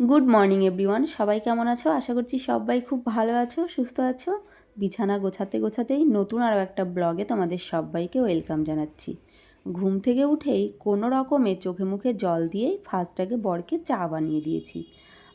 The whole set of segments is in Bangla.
গুড মর্নিং এভরিওয়ান সবাই কেমন আছো? আশা করছি সবাই খুব ভালো আছো, সুস্থ আছো। বিছানা গোছাতে গোছাতেই নতুন আরও একটা ব্লগে তোমাদের সবাইকে ওয়েলকাম জানাচ্ছি। ঘুম থেকে উঠেই কোনো রকমে চোখে মুখে জল দিয়েই ফার্স্টটাকে বরকে চা বানিয়ে দিয়েছি।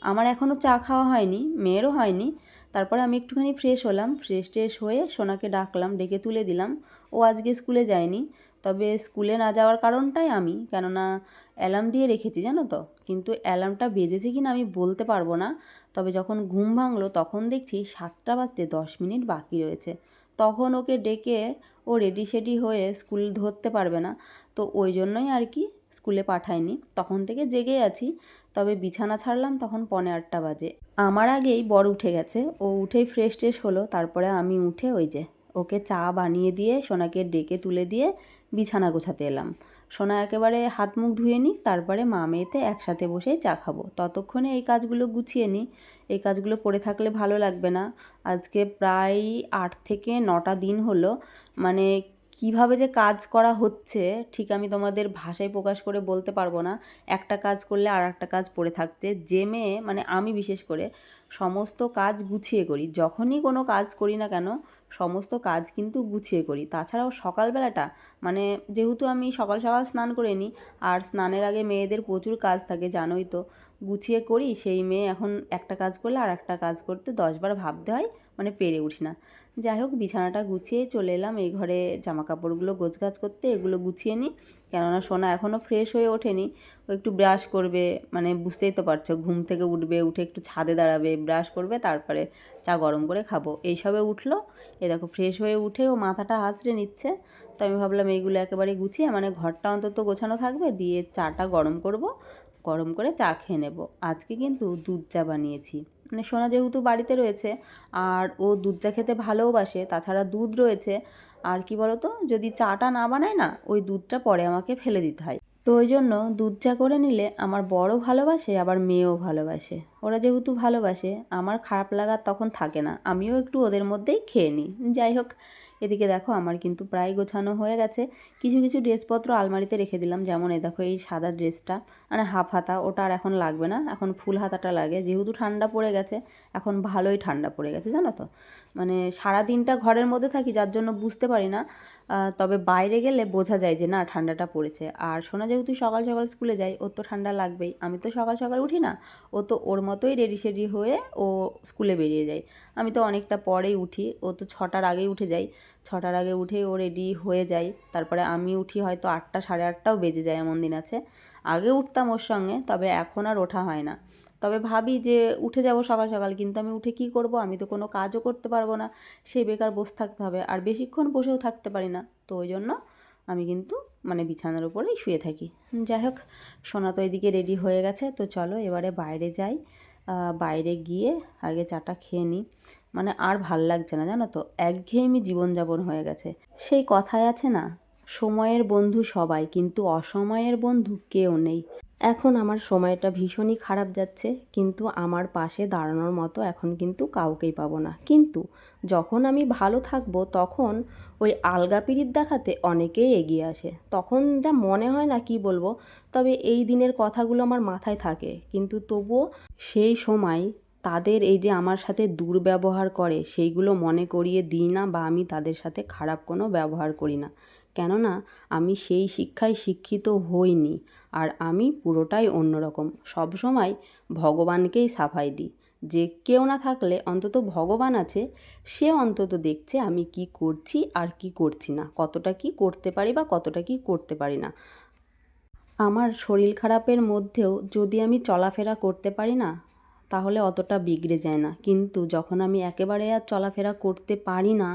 আমার এখনও চা খাওয়া হয়নি, মেয়েরও হয়নি। তারপরে আমি একটুখানি ফ্রেশ হলাম। ফ্রেশ ট্রেশ হয়ে সোনাকে ডাকলাম, ডেকে তুলে দিলাম। ও আজকে স্কুলে যায়নি। তবে স্কুলে না যাওয়ার কারণটাই আমি, কেননা অ্যালার্ম দিয়ে রেখেছি, জানো তো। কিন্তু অ্যালার্মটা বেজেছে কি না আমি বলতে পারব না। তবে যখন ঘুম ভাঙলো, তখন দেখছি সাতটা বাজতে দশ মিনিট বাকি রয়েছে। তখন ওকে ডেকে ও রেডি সেডি হয়ে স্কুল ধরতে পারবে না। তো ওই জন্যই আর কি স্কুলে পাঠায়নি। তখন থেকে জেগে আছি। তবে বিছানা ছাড়লাম তখন পনে আটটা বাজে। আমার আগেই বড় উঠে গেছে। ও উঠেই ফ্রেশ ট্রেশ হলো। তারপরে আমি উঠে ওই যে ওকে চা বানিয়ে দিয়ে সোনাকে ডেকে তুলে দিয়ে বিছানা গোছাতে এলাম। সোনা একেবারে হাত মুখ ধুয়ে নিই তারপরে মা মেয়েতে একসাথে বসেই চা খাব। ততক্ষণে এই কাজগুলো গুছিয়ে নিই। এই কাজগুলো পড়ে থাকলে ভালো লাগবে না। আজকে প্রায় আট থেকে নটা দিন হলো। মানে কীভাবে যে কাজ করা হচ্ছে, ঠিক আমি তোমাদের ভাষায় প্রকাশ করে বলতে পারব না। একটা কাজ করলে আর একটা কাজ পড়ে থাকতে। যে মেয়ে মানে আমি বিশেষ করে, সমস্ত কাজ গুছিয়ে করি। যখনই কোনো কাজ করি না কেন সমস্ত কাজ কিন্তু গুছিয়ে করি। তাছাড়াও সকালবেলাটা মানে যেহেতু আমি সকাল সকাল স্নান করে নিই, আর স্নানের আগে মেয়েদের প্রচুর কাজ থাকে, জানোই তো, গুছিয়ে করি, সেই মেয়ে এখন একটা কাজ করলে আর একটা কাজ করতে দশবার ভাবতে হয় মানে পেরে উঠি না। যাই হোক, বিছানাটা গুছিয়ে চলে এলাম, এই ঘরে জামা কাপড়গুলো গোছগাছ করতে, এগুলো গুছিয়ে নিই, কেননা সোনা এখনও ফ্রেশ হয়ে ওঠেনি ও একটু ব্রাশ করবে মানে বুঝতেই তো পারছ, ঘুম থেকে উঠবে, উঠে একটু ছাদে দাঁড়াবে ব্রাশ করবে, তারপরে চা গরম করে খাব। এইসবে উঠল এ দেখো ফ্রেশ হয়ে উঠে ও মাথাটা হাসড়ে নিচ্ছে। তো আমি ভাবলাম এইগুলো একেবারে গুছিয়ে মানে ঘরটা অন্তত গোছানো থাকবে, দিয়ে চাটা গরম করব, গরম করে চা খেয়ে নেব। আজকে কিন্তু দুধ চা বানিয়েছি। মানে সোনা যেহেতু বাড়িতে রয়েছে, আর ও দুধ চা খেতে ভালোবাসে, তাছাড়া দুধ রয়েছে, আর কি বলতো, যদি চাটা না বানায় না, ওই দুধটা পরে আমাকে ফেলে দিতে হয়। তো ওই জন্য দুধ চা করে নিলে আমার বড় ভালোবাসে আবার মেয়েও ভালোবাসে। ওরা যেহেতু ভালোবাসে, আমার খারাপ লাগার তখন থাকে না। আমিও একটু ওদের মধ্যেই খেয়ে নিই। যাই হোক, এদিকে দেখো আমার কিন্তু প্রায় গোছানো হয়ে গেছে। কিছু কিছু ড্রেসপত্র আলমারিতে রেখে দিলাম। যেমন এই দেখো এই সাদা ড্রেসটা। মানে হাফ হাতা, ওটা আর এখন লাগবে না। এখন ফুল হাতাটা লাগে। যেহেতু ঠান্ডা পড়ে গেছে, এখন ভালোই ঠান্ডা পড়ে গেছে, জানো তো? মানে সারা দিনটা ঘরের মধ্যে থাকি, যার জন্য বুঝতে পারি না। তবে বাইরে গেলে বোঝা যায় যে, না, ঠান্ডাটা পড়েছে। আর সোনা যেহেতু সকাল সকাল স্কুলে যায়, ওর তো ঠান্ডা লাগবেই। আমি তো সকাল সকাল উঠি না, ও তো ওর মতোই রেডি সেডি হয়ে ও স্কুলে বেরিয়ে যায়। আমি তো অনেকটা পরেই উঠি, ও তো ছটার আগেই উঠে যাই ছটার আগে উঠে ও রেডি হয়ে যায়। তারপরে আমি উঠি হয়তো আটটা, সাড়ে আটটাও বেজে যায় এমন দিন আছে। আগে উঠতাম ওর সঙ্গে, তবে এখন আর ওঠা হয় না। তবে ভাবি যে উঠে যাব সকাল সকাল, কিন্তু আমি উঠে কি করব? আমি তো কোনো কাজও করতে পারব না। সেই বেকার বসে থাকতে হবে। আর বেশিক্ষণ বসেও থাকতে পারি না। তো ওই জন্য আমি কিন্তু মানে বিছানার উপরেই শুয়ে থাকি। যাই হোক, সোনা তো এদিকে রেডি হয়ে গেছে, তো চলো এবারে বাইরে যাই। বাইরে গিয়ে আগে চাটা খেয়ে নিই। মানে আর ভালো লাগছে না, জানো তো? একঘেয়েমি জীবনযাপন হয়ে গেছে। সেই কথায় আছে না, সময়ের বন্ধু সবাই, কিন্তু অসময়ের বন্ধু কেউ নেই। এখন আমার সময়টা ভীষণই খারাপ যাচ্ছে, কিন্তু আমার পাশে দাঁড়ানোর মতো এখন কিন্তু কাউকেই পাবো না। কিন্তু যখন আমি ভালো থাকব, তখন ওই আলগা পিড়ির দেখাতে অনেকেই এগিয়ে আসে। তখন যা মনে হয় না কি বলব, তবে এই দিনের কথাগুলো আমার মাথায় থাকে। কিন্তু তবুও সেই সময় তাদের এই যে আমার সাথে দুর্ব্যবহার করে, সেইগুলো মনে করিয়ে দিই না বা আমি তাদের সাথে খারাপ কোনো ব্যবহার করি না। কেননা আমি সেই শিক্ষায় শিক্ষিত হইনি আর আমি পুরোটাই অন্যরকম। সবসময় ভগবানকেই সাফাই দিই। যে কেউ না থাকলে অন্তত ভগবান আছে, সে অন্তত দেখছে আমি কি করছি আর কি করছি না, কতটা কি করতে পারি বা কতটা কি করতে পারি না। আমার শরীর খারাপের মধ্যেও যদি আমি চলাফেরা করতে পারি না, তাহলে অতটা বিগড়ে যায় না। কিন্তু যখন আমি একেবারে আর চলাফেরা করতে পারি না,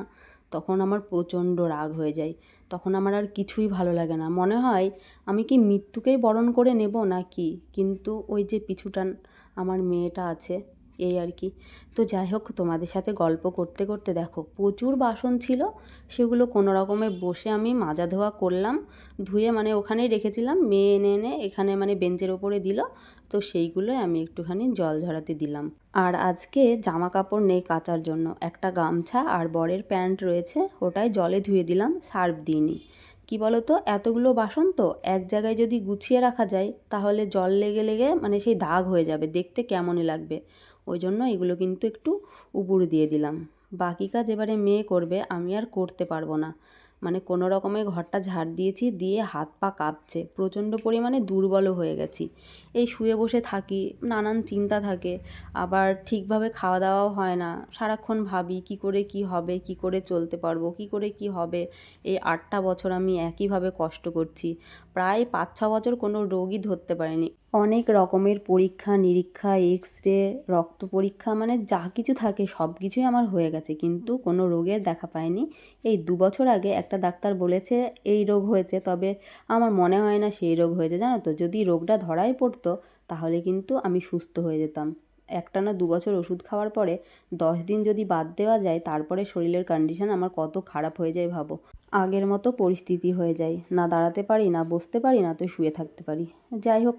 তখন আমার প্রচণ্ড রাগ হয়ে যায়। তখন আমার আর কিছুই ভালো লাগে না। মনে হয় আমি কি মৃত্যুকেই বরণ করে নেব না কি কিন্তু ওই যে পিছুটান আমার মেয়েটা আছে এই আর কি। তো যাই হোক, তোমাদের সাথে গল্প করতে করতে দেখো, প্রচুর বাসন ছিল, সেগুলো কোনো রকমে বসে আমি মাজা ধোয়া করলাম, ধুয়ে মানে ওখানেই রেখেছিলাম, মেয়ে এনে এনে এখানে মানে বেঞ্চের ওপরে দিল, তো সেইগুলোই আমি একটুখানি জল ঝরাতে দিলাম। আর আজকে জামা কাপড় নেই কাচার জন্য, একটা গামছা আর বরের প্যান্ট রয়েছে, ওটাই জলে ধুয়ে দিলাম, সার্ফ দিইনি। কি বলো তো এতগুলো বাসন তো, এক জায়গায় যদি গুছিয়ে রাখা যায়, তাহলে জল লেগে লেগে মানে সেই দাগ হয়ে যাবে, দেখতে কেমনই লাগবে। ওই জন্য এগুলো কিন্তু একটু উপরে দিয়ে দিলাম। বাকি কাজ এবারে মেয়ে করবে, আমি আর করতে পারব না। মানে কোনো রকমে ঘরটা ঝাড় দিয়েছি, দিয়ে হাত পা কাঁপছে, প্রচণ্ড পরিমাণে দুর্বলও হয়ে গেছি। এই শুয়ে বসে থাকি, নানান চিন্তা থাকে, আবার ঠিকভাবে খাওয়া দাওয়াও হয় না। সারাক্ষণ ভাবি, কি করে কি হবে, কি করে চলতে পারব, কি করে কি হবে? এই আটটা বছর আমি একইভাবে কষ্ট করছি। প্রায় পাঁচ ছ বছর কোনো রোগই ধরতে পারিনি। অনেক রকমের পরীক্ষা, নিরীক্ষা এক্স রে রক্ত পরীক্ষা মানে যা কিছু থাকে সব কিছুই আমার হয়ে গেছে। কিন্তু কোনো রোগের দেখা পায়নি এই দু বছর আগে একটা ডাক্তার বলেছে, এই রোগ হয়েছে, তবে আমার মনে হয় না সেই রোগ হয়েছে, জানো তো? যদি রোগটা ধরাই পড়তো, তাহলে কিন্তু আমি সুস্থ হয়ে যেতাম। একটানা দু বছর ওষুধ খাওয়ার পরে দশ দিন যদি বাদ দেওয়া যায়, তারপরে শরীরের কন্ডিশন আমার কত খারাপ হয়ে যায় ভাবো। আগের মতো পরিস্থিতি হয়ে যায়। না দাঁড়াতে পারি, না বসতে পারি, না তো শুয়ে থাকতে পারি। যাই হোক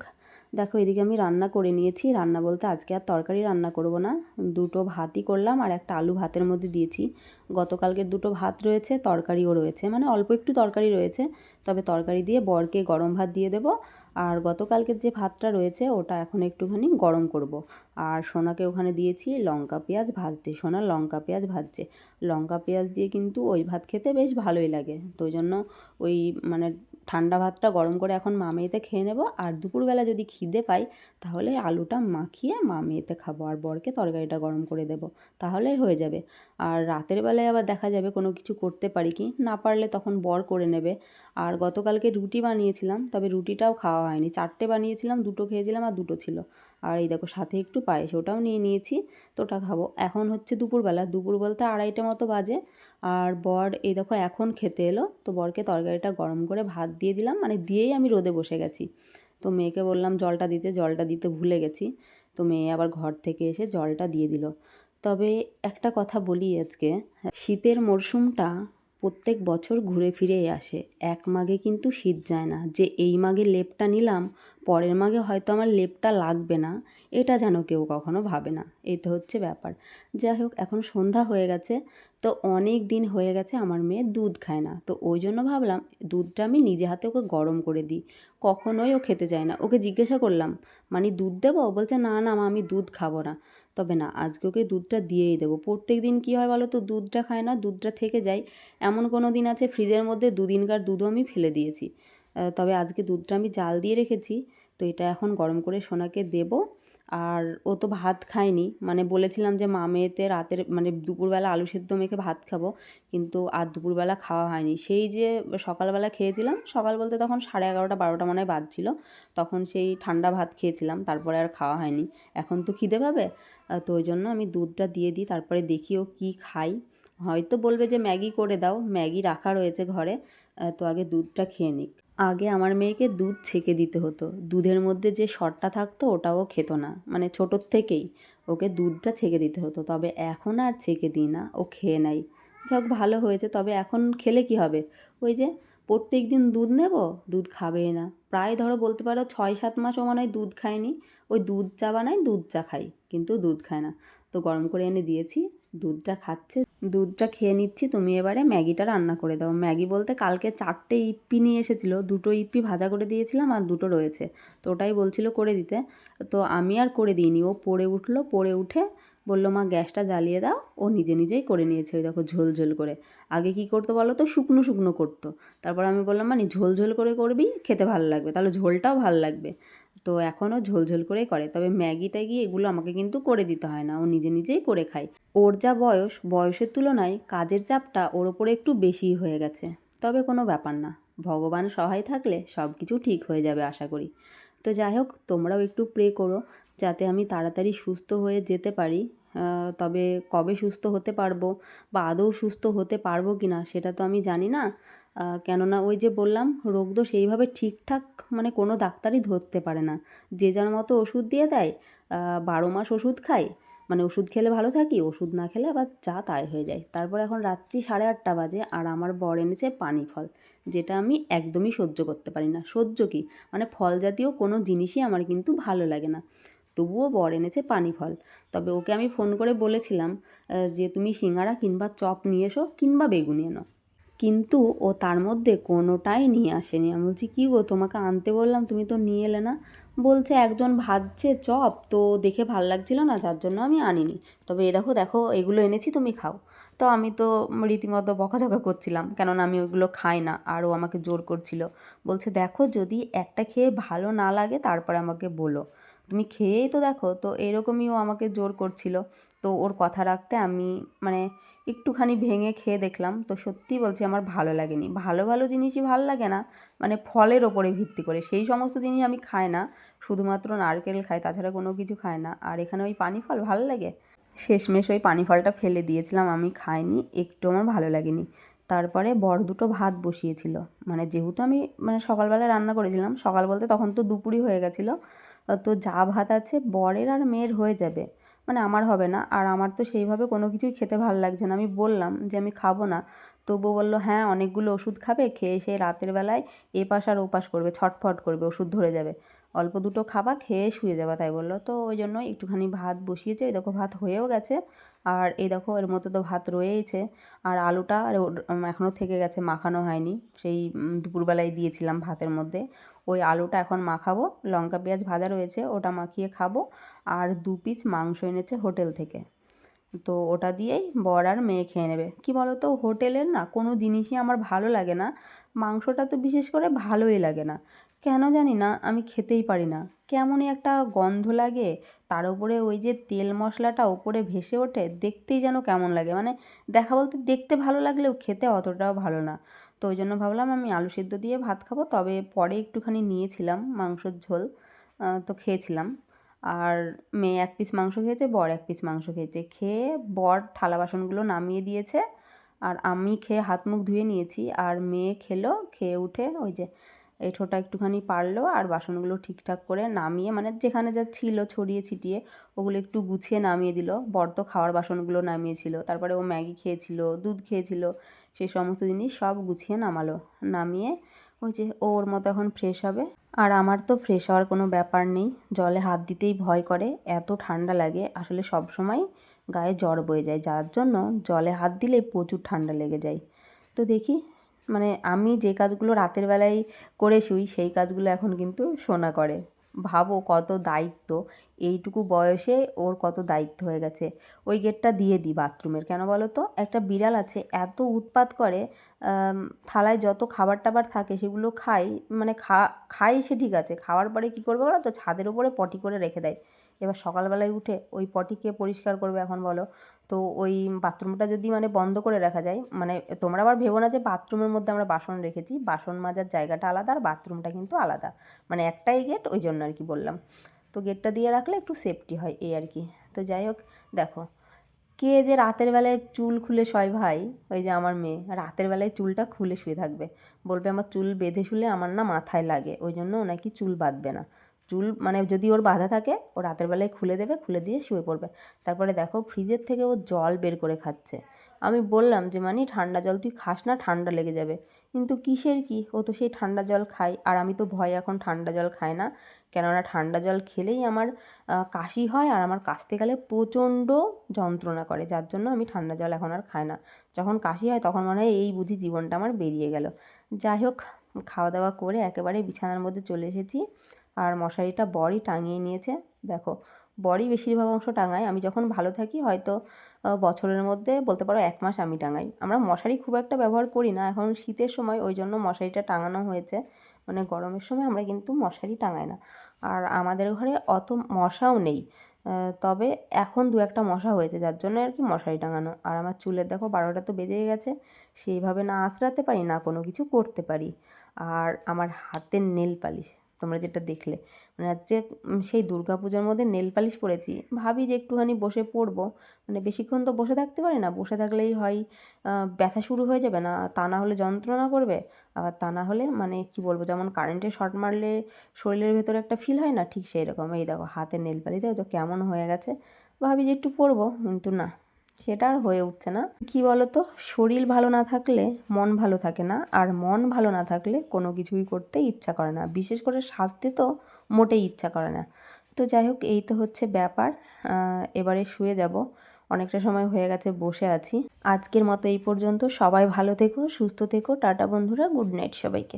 দেখো, এদিকে আমি রান্না করে নিয়েছি। রান্না বলতে আজকে আর তরকারি রান্না করব না। দুটো ভাতই করলাম আর একটা আলু ভাতের মধ্যে দিয়েছি। গতকালকের দুটো ভাত রয়েছে, তরকারিও রয়েছে। মানে অল্প একটু তরকারি রয়েছে, তবে তরকারি দিয়ে বরকে গরম ভাত দিয়ে দেবো। আর গতকালকের যে ভাতটা রয়েছে, ওটা এখন একটুখানি গরম করব। আর সোনাকে ওখানে দিয়েছি লঙ্কা পেঁয়াজ ভাজতে, সোনা লঙ্কা পেঁয়াজ ভাজছে। লঙ্কা পেঁয়াজ দিয়ে কিন্তু ওই ভাত খেতে বেশ ভালোই লাগে। তো জন্য ওই মানে ঠান্ডা ভাতটা গরম করে এখন মা মেয়েতে খেয়ে নেব। আর দুপুরবেলা যদি খিদে পাই, তাহলে আলুটা মাখিয়ে মা মেয়েতে খাব। আর বরকে তরকারিটা গরম করে দেবো, তাহলেই হয়ে যাবে। আর রাতের বেলায় আবার দেখা যাবে কোনো কিছু করতে পারি কি? না পারলে তখন বর করে নেবে। আর গতকালকে রুটি বানিয়েছিলাম, তবে রুটিটাও খাওয়া হয়নি। চারটে বানিয়েছিলাম, দুটো খেয়েছিলাম আর দুটো ছিল। আর এই দেখো সাথে একটু পায়েস, ওটাও নিয়ে নিয়েছি, তো ওটা খাব। এখন হচ্ছে দুপুরবেলা দুপুর বলতে আড়াইটা মতো বাজে। আর বর, এই দেখো এখন খেতে এলো, তো বরকে তরকারিটা গরম করে ভাত দিয়ে দিলাম মানে দিয়েই আমি রোদে বসে গেছি। তো মেয়েকে বললাম, জলটা দিতে জলটা দিতে ভুলে গেছি। তো মেয়ে আবার ঘর থেকে এসে জলটা দিয়ে দিল। তবে একটা কথা বলি আজকে, শীতের মরশুমটা প্রত্যেক বছর ঘুরে ফিরেই আসে। এক মাঘে কিন্তু শীত যায় না। যে এই মাগে লেপটা নিলাম, পরের মাঘে হয়তো আমার লেপটা লাগবে না। এটা যেন কেউ কখনো ভাবে না। এই তো হচ্ছে ব্যাপার। যাই হোক, এখন সন্ধ্যা হয়ে গেছে, তো অনেক দিন হয়ে গেছে আমার মেয়ে দুধ খায় না। তো ওই জন্য ভাবলাম, দুধটা আমি নিজে হাতে ওকে গরম করে দিই। কখনোই ও খেতে চায় না। ওকে জিজ্ঞাসা করলাম মানে দুধ দেবো? বলছে, না না আমি দুধ খাব না। তবে না, আজকে ওকে দুধটা দিয়েই দেবো। প্রত্যেক দিন কী হয় বলো তো দুধটা খায় না, দুধটা থেকে যায়। এমন কোনো দিন আছে, ফ্রিজের মধ্যে দুদিনকার দুধও আমি ফেলে দিয়েছি। তবে আজকে দুধটা আমি জাল দিয়ে রেখেছি। তো এটা এখন গরম করে সোনাকে দেবো। আর ও তো ভাত খায়নি। মানে বলেছিলাম যে, মা, মেয়েতে রাতের মানে দুপুরবেলা আলু সেদ্ধ মেখে ভাত খাব। কিন্তু আর দুপুরবেলা খাওয়া হয়নি। সেই যে সকালবেলা খেয়েছিলাম, সকাল বলতে তখন সাড়ে এগারোটা, বারোটা মনে হয় বাজছিল। তখন সেই ঠান্ডা ভাত খেয়েছিলাম, তারপরে আর খাওয়া হয়নি। এখন তো খিদে পাবে? তো ওই জন্য আমি দুধটা দিয়ে দিই, তারপরে দেখি ও কী খাই হয়তো বলবে যে, ম্যাগি করে দাও, ম্যাগি রাখা রয়েছে ঘরে তো আগে দুধটা খেয়ে নিক। আগে আমার মেয়েকে দুধ ছেঁকে দিতে হতো। দুধের মধ্যে যে সরটা থাকতো, ওটাও খেত না। মানে ছোটোর থেকেই ওকে দুধটা ছেঁকে দিতে হতো। তবে এখন আর ছেঁকে দিই না। ও খেয়ে নেয়। যাক, ভালো হয়েছে। তবে এখন খেলে কি হবে? ওই যে প্রত্যেক দিন দুধ নেব, দুধ খাবেই না। প্রায় ধরো বলতে পারো ছয় সাত মাস ও মনে হয় দুধ খায়নি। ওই দুধ চা বানায় দুধ চা খাই। কিন্তু দুধ খায় না। তো গরম করে এনে দিয়েছি। দুধটা খাচ্ছে দুধটা খেয়ে নিচ্ছি, তুমি এবারে ম্যাগিটা রান্না করে দাও। ম্যাগি বলতে কালকে চারটে ইপ্পি নিয়ে এসেছিল, দুটো ইপ্পি ভাজা করে দিয়েছিলাম আর দুটো রয়েছে। তো ওটাই বলছিল করে দিতে। তো আমি আর করে দিইনি, ও পড়ে উঠল, পড়ে উঠে বলল, মা, গ্যাসটা জ্বালিয়ে দাও। ও নিজে নিজেই করে নিয়েছে ওই দেখো ঝোল ঝোল করে। আগে কি করতো বলো তো, শুকনো শুকনো করতো। তারপর আমি বললাম মানে ঝোল ঝোল করে করবি, খেতে ভালো লাগবে। তাহলে ঝোলটাও ভালো লাগবে। তো এখনও ঝোল ঝোল করেই করে। তবে ম্যাগি ট্যাগি এগুলো আমাকে কিন্তু করে দিতে হয় না। ও নিজে নিজেই করে খায়। ওর যা বয়স, বয়সের তুলনায় কাজের চাপটা ওর ওপরে একটু বেশি হয়ে গেছে। তবে কোনো ব্যাপার না। ভগবান সহায় থাকলে সব কিছু ঠিক হয়ে যাবে আশা করি। তো যাই হোক, তোমরাও একটু প্রে করো। যাতে আমি তাড়াতাড়ি সুস্থ হয়ে যেতে পারি। তবে কবে সুস্থ হতে পারব বা আদৌ সুস্থ হতে পারব কি না সেটা তো আমি জানি না। কেননা ওই যে বললাম, রোগ তো সেইভাবে ঠিকঠাক মানে কোনো ডাক্তারই ধরতে পারে না। যে যার মতো ওষুধ দিয়ে দেয় বারো মাস ওষুধ খাই মানে ওষুধ খেলে ভালো থাকি, ওষুধ না খেলে আবার যা তাই হয়ে যায়। তারপর এখন রাত্রি সাড়ে আটটা বাজে আর আমার বর এনেছে পানি ফল, যেটা আমি একদমই সহ্য করতে পারি না। সহ্য কি? মানে ফল জাতীয় কোনো জিনিসই আমার কিন্তু ভালো লাগে না। তবুও বর এনেছে পানি ফল। তবে ওকে আমি ফোন করে বলেছিলাম যে তুমি সিঙ্গারা কিংবা চপ নিয়ে এসো কিংবা বেগুনি এনো কিন্তু ও তার মধ্যে কোনোটাই নিয়ে আসেনি। আমি বলছি, কী গো, তোমাকে আনতে বললাম, তুমি তো নিয়ে এলে না? বলছে, একজন ভাজছে চপ, তো দেখে ভালো লাগছিল না, যার জন্য আমি আনিনি। তবে এ দেখো দেখো, এগুলো এনেছি, তুমি খাও। তো আমি তো রীতিমতো বকাঝকা করছিলাম, কেননা আমি ওইগুলো খাই না, আর ও আমাকে জোর করছিল। বলছে, দেখো, যদি একটা খেয়ে ভালো না লাগে, তারপরে আমাকে বলো। তুমি খেয়েই তো দেখো, তো এরকমই ও আমাকে জোর করছিল। তো ওর কথা রাখতে আমি মানে একটুখানি ভেঙে খেয়ে দেখলাম। তো সত্যি বলছি আমার ভালো লাগেনি। ভালো ভালো জিনিসই ভালো লাগে না মানে ফলের ওপরে ভিত্তি করে। সেই সমস্ত জিনিস আমি খাই না, শুধুমাত্র নারকেল খাই, তাছাড়া কোনো কিছু খাই না। আর এখানে ওই পানি ফল ভালো লাগে? শেষমেশ ওই পানি ফলটা ফেলে দিয়েছিলাম, আমি খাইনি, একটু আমার ভালো লাগেনি। তারপরে বর দুটো ভাত বসিয়েছিল। মানে যেহেতু আমি মানে সকালবেলা রান্না করেছিলাম, সকাল বলতে তখন তো দুপুরই হয়ে গেছিল। তো যা ভাত আছে বরের আর মেয়ের হয়ে যাবে। মানে আমার হবে না, আর আমার তো সেইভাবে কোনো কিছুই খেতে ভালো লাগছে না। আমি বললাম যে আমি খাব না। তবু বলল হ্যাঁ অনেকগুলো ওষুধ খাবে, খেয়ে সে রাতের বেলায় এপাশ আর ওপাশ করবে, ছটফট করবে, ওষুধ ধরে যাবে। অল্প দুটো খাবা, খেয়ে শুয়ে যাবা। তাই বলল। তো ওই জন্য একটুখানি ভাত বসিয়েছে, ওই দেখো ভাত হয়েও গেছে। আর এই দেখো, এর মধ্যে তো ভাত রয়েইছে। আর আলুটা আর এখনও থেকে গেছে, মাখানো হয়নি। সেই দুপুরবেলায় দিয়েছিলাম ভাতের মধ্যে। ওই আলুটা এখন মাখাবো, লঙ্কা, পেঁয়াজ ভাজা রয়েছে, ওটা মাখিয়ে খাব। আর দু পিস মাংস এনেছে হোটেল থেকে। তো ওটা দিয়েই বর আর মেয়ে খেয়ে নেবে। কী বলো তো হোটেলের না কোনো জিনিসই আমার ভালো লাগে না। মাংসটা তো বিশেষ করে ভালোই লাগে না। কেন জানি না, আমি খেতেই পারি না। কেমনই একটা গন্ধ লাগে, তার উপরে ওই যে তেল মশলাটা ওপরে ভেসে ওঠে, দেখতেই যেন কেমন লাগে। মানে দেখা বলতে দেখতে ভালো লাগলেও খেতে অতটাও ভালো না। তো ওই জন্য ভাবলাম আমি আলু সিদ্ধ দিয়ে ভাত খাব, তবে পরে একটুখানি নিয়েছিলাম মাংসর ঝোল তো খেয়েছিলাম। আর মেয়ে এক পিস মাংস খেয়েছে, বর এক পিস মাংস খেয়েছে। খেয়ে বর থালা বাসনগুলো নামিয়ে দিয়েছে, আর আমি খেয়ে হাত মুখ ধুয়ে নিয়েছি। আর মেয়ে খেলো, খেয়ে উঠে ওই যে এঁঠোটা একটুখানি পারল আর বাসনগুলো ঠিকঠাক করে নামিয়ে মানে যেখানে যা ছিল ছড়িয়ে ছিটিয়ে, ওগুলো একটু গুছিয়ে নামিয়ে দিল। বর তো খাওয়ার বাসনগুলো নামিয়েছিল। তারপরে ও ম্যাগি খেয়েছিল, দুধ খেয়েছিল সেই সমস্ত জিনিস সব গুছিয়ে নামালো। নামিয়ে ওই যে ওর মতো এখন ফ্রেশ হবে। আর আমার তো ফ্রেশ হওয়ার কোনো ব্যাপার নেই। জলে হাত দিতেই ভয় করে, এত ঠান্ডা লাগে। আসলে সব সময় গায়ে জ্বর বয়ে যায়। যার জন্য জলে হাত দিলেই প্রচুর ঠান্ডা লেগে যায়। তো দেখি মানে আমি যে কাজগুলো রাতের বেলায় করে শুই, সেই কাজগুলো এখন কিন্তু সোনা করে। ভাবো কত দায়িত্ব। এইটুকু বয়সে ওর কত দায়িত্ব হয়ে গেছে। ওই গেটটা দিয়ে দিই বাথরুমের কেন বলো তো? একটা বিড়াল আছে, এত উৎপাত করে থালায় যত খাবার টাবার থাকে সেগুলো খাই মানে খা, খাই সে ঠিক আছে, খাওয়ার পরে কী করবে বলো তো? ছাদের উপরে পটি করে রেখে দেয়। এবার সকালবেলায় উঠে ওই পটি পটিকে পরিষ্কার করবে এখন বলো। তো ওই বাথরুমটা যদি মানে বন্ধ করে রাখা যায় মানে তোমরা আবার ভেবো না যে বাথরুমের মধ্যে আমরা বাসন রেখেছি। বাসন মাজার জায়গাটা আলাদা আর বাথরুমটা কিন্তু আলাদা। মানে একটাই গেট ওই জন্য আর কি বললাম। তো গেটটা দিয়ে রাখলে একটু সেফটি হয়, এই আর কি। তো যাই হোক, দেখো, কে যে রাতের বেলায় চুল খুলে শয় ভাই, ওই যে আমার মেয়ে, রাতের বেলায় চুলটা খুলে শুয়ে থাকবে। বলবে আমার চুল বেঁধে শুলে আমার না মাথায় লাগে, ওই জন্য নাকি চুল বাঁধবে না। চুল মানে যদি ওর বাঁধা থাকে, ও রাতের বেলায় খুলে দেবে, খুলে দিয়ে শুয়ে পড়বে। তারপরে দেখো ফ্রিজের থেকে ও জল বের করে খাচ্ছে। আমি বললাম যে মানে ঠান্ডা জল তুই খাস না, ঠান্ডা লেগে যাবে। কিন্তু কিসের কি? ও তো সেই ঠান্ডা জল খায়। আর আমি তো ভয় এখন ঠান্ডা জল খাই না। কেননা ঠান্ডা জল খেলেই আমার কাশি হয় আর আমার কাশতে গেলে প্রচণ্ড যন্ত্রণা করে। যার জন্য আমি ঠান্ডা জল এখন আর খাই না। যখন কাশি হয় তখন মনে হয় এই বুঝি জীবনটা আমার বেরিয়ে গেল। যাই হোক খাওয়া দাওয়া করে একেবারে বিছানার মধ্যে চলে এসেছি। আর মশারিটা বরই টাঙিয়ে নিয়েছে। দেখো, বরই বেশিরভাগ অংশ টাঙায়। আমি যখন ভালো থাকি হয়তো বছরের মধ্যে বলতে পারো এক মাস আমি টাঙাই। আমরা মশারি খুব একটা ব্যবহার করি না, এখন শীতের সময় ওই জন্য মশারিটা টাঙানো হয়েছে। মানে গরমের সময় আমরা কিন্তু মশারি টাঙাই না। আর আমাদের ঘরে অত মশাও নেই। তবে এখন দু একটা মশা হয়েছে, যার জন্য আর কি মশারি টাঙানো। আর আমার চুলের দেখো বারোটা তো বেজে গেছে, সেইভাবে না আঁচড়াতে পারি, না কোনো কিছু করতে পারি। আর আমার হাতের নেল পালিশ। তোমরা যেটা দেখলে। মানে হচ্ছে সেই দুর্গা পুজোর মধ্যে নেল পালিশ পরেছি। ভাবি যে একটুখানি বসে পড়ব। মানে বেশিক্ষণ তো বসে থাকতে পারি না। বসে থাকলেই হয় ব্যথা শুরু হয়ে যাবে না। তা না হলে যন্ত্রণা করবে। আবার তা না হলে মানে কি বলব, যেমন কারেন্টে শর্ট মারলে শরীরের ভেতরে একটা ফিল হয় না, ঠিক সেই রকম এই দেখো, হাতে নেল পালিশ দেখো কেমন হয়ে গেছে। ভাবি যে একটু পরবো, কিন্তু না। সেটা আর হয়ে উঠছে না। কি বলতো? শরীর ভালো না থাকলে মন ভালো থাকে না, আর মন ভালো না থাকলে কোনো কিছুই করতে ইচ্ছা করে না। বিশেষ করে সাজতে তো মোটেই ইচ্ছা করে না। তো যাই হোক, এই তো হচ্ছে ব্যাপার। এবারে শুয়ে যাব। অনেকটা সময় হয়ে গেছে, বসে আছি। আজকের মতো এই পর্যন্ত। সবাই ভালো থেকো, সুস্থ থেকো। টাটা বন্ধুরা, গুড নাইট সবাইকে।